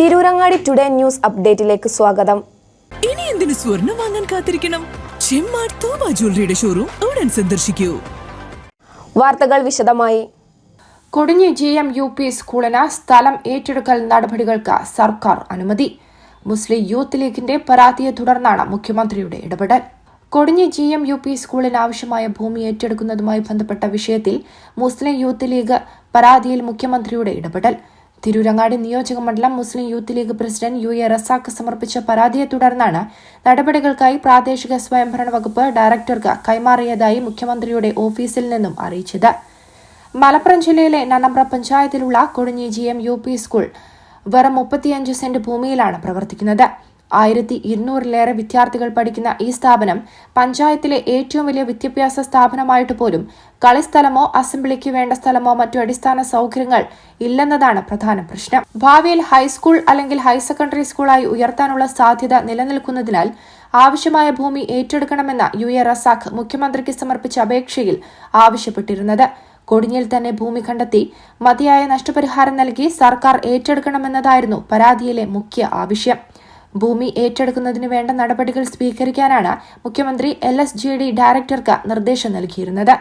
Tirurangadi today news അപ്ഡേറ്റിലേക്ക് സ്വാഗതം. ഇനി എന്തിനു സ്വർണം വാങ്ങാൻ കാത്തിരിക്കണം? ചെമ്മാർ തോമ ജ്വല്ലറിയുടെ ഷോറൂം ഉടൻ സന്ദർശിക്കൂ. വാർത്തകൾ വിശദമായി. Kodinhi G M U P സ്കൂളിന് സ്ഥലം ഏറ്റെടുക്കൽ നടപടികൾക്ക് സർക്കാർ അനുമതി. മുസ്ലിം യൂത്ത് ലീഗിന്റെ പരാതിയെ തുടർന്നാണ് മുഖ്യമന്ത്രിയുടെ ഇടപെടൽ. Kodinhi G M U P സ്കൂളിന് ആവശ്യമായ ഭൂമി ഏറ്റെടുക്കുന്നതുമായി ബന്ധപ്പെട്ട വിഷയത്തിൽ മുസ്ലിം യൂത്ത് ലീഗ് പരാതിയിൽ മുഖ്യമന്ത്രിയുടെ ഇടപെടൽ. തിരൂരങ്ങാടി നിയോജകമണ്ഡലം Muslim youth league president U A Razak സമർപ്പിച്ച പരാതിയെ തുടർന്നാണ് നടപടികൾക്കായി പ്രാദേശിക സ്വയംഭരണ വകുപ്പ് ഡയറക്ടർക്ക് കൈമാറിയതായി മുഖ്യമന്ത്രിയുടെ ഓഫീസിൽ നിന്നും അറിയിച്ചത്. മലപ്പുറം ജില്ലയിലെ Nannambra പഞ്ചായത്തിലുള്ള Kodinhi G M U P school വെറും മുപ്പത്തിയഞ്ച് സെന്റ് ഭൂമിയിലാണ് പ്രവർത്തിക്കുന്നത്. ആയിരത്തി ഇരുന്നൂറിലേറെ വിദ്യാർത്ഥികൾ പഠിക്കുന്ന ഈ സ്ഥാപനം പഞ്ചായത്തിലെ ഏറ്റവും വലിയ വിദ്യാഭ്യാസ സ്ഥാപനമായിട്ട് പോലും കളിസ്ഥലമോ അസംബ്ലിക്ക് വേണ്ട സ്ഥലമോ മറ്റു അടിസ്ഥാന സൗകര്യങ്ങൾ ഇല്ലെന്നതാണ് പ്രധാന പ്രശ്നം. ഭാവിയിൽ ഹൈസ്കൂൾ അല്ലെങ്കിൽ ഹയർ സെക്കൻഡറി സ്കൂളായി ഉയർത്താനുള്ള സാധ്യത നിലനിൽക്കുന്നതിനാൽ ആവശ്യമായ ഭൂമി ഏറ്റെടുക്കണമെന്ന യു എ റസാഖ് മുഖ്യമന്ത്രിക്ക് സമർപ്പിച്ച അപേക്ഷയിൽ ആവശ്യപ്പെട്ടിരുന്നത്. കൊടിഞ്ഞിൽ തന്നെ ഭൂമി കണ്ടെത്തി മതിയായ നഷ്ടപരിഹാരം നൽകി സർക്കാർ ഏറ്റെടുക്കണമെന്നതായിരുന്നു പരാതിയിലെ മുഖ്യ ആവശ്യം. ഭൂമി ഏറ്റെടുക്കുന്നതിന് വേണ്ട നടപടികൾ സ്വീകരിക്കാനാണ് മുഖ്യമന്ത്രി എൽ എസ് ജി ഡി ഡയറക്ടർക്ക് നിർദ്ദേശം നൽകിയിരുന്നത്.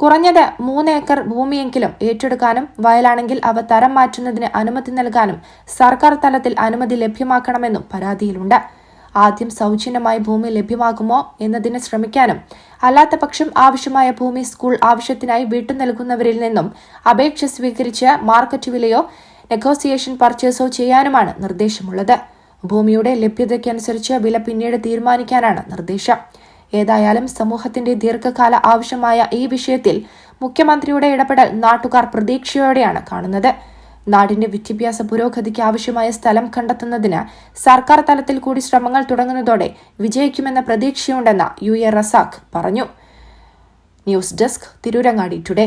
കുറഞ്ഞത് മൂന്ന് ഏക്കർ ഭൂമിയെങ്കിലും ഏറ്റെടുക്കാനും വയലാണെങ്കിൽ അവ തരം മാറ്റുന്നതിന് അനുമതി നൽകാനും സർക്കാർ തലത്തിൽ അനുമതി ലഭ്യമാക്കണമെന്നും പരാതിയിലുണ്ട്. ആദ്യം സൗജന്യമായി ഭൂമി ലഭ്യമാകുമോ എന്നതിന് ശ്രമിക്കാനും അല്ലാത്ത പക്ഷം ആവശ്യമായ ഭൂമി സ്കൂൾ ആവശ്യത്തിനായി വീട്ടു നൽകുന്നവരിൽ നിന്നും അപേക്ഷ സ്വീകരിച്ച് മാർക്കറ്റ് വിലയോ നെഗോസിയേഷൻ പർച്ചേസോ ചെയ്യാനുമാണ് നിർദ്ദേശമുള്ളത്. ഭൂമിയുടെ ലഭ്യതയ്ക്കനുസരിച്ച് വില പിന്നീട് തീരുമാനിക്കാനാണ് നിർദ്ദേശം. ഏതായാലും സമൂഹത്തിന്റെ ദീർഘകാല ആവശ്യമായ ഈ വിഷയത്തിൽ മുഖ്യമന്ത്രിയുടെ ഇടപെടൽ നാട്ടുകാർ പ്രതീക്ഷയോടെയാണ് കാണുന്നത്. നാടിന്റെ വിദ്യാഭ്യാസ പുരോഗതിക്ക് ആവശ്യമായ സ്ഥലം കണ്ടെത്തുന്നതിന് സർക്കാർ തലത്തിൽ കൂടി ശ്രമങ്ങൾ തുടങ്ങുന്നതോടെ വിജയിക്കുമെന്ന പ്രതീക്ഷയുണ്ടെന്ന് യു എ റസാഖ് പറഞ്ഞു. News desk Tirurangadi today.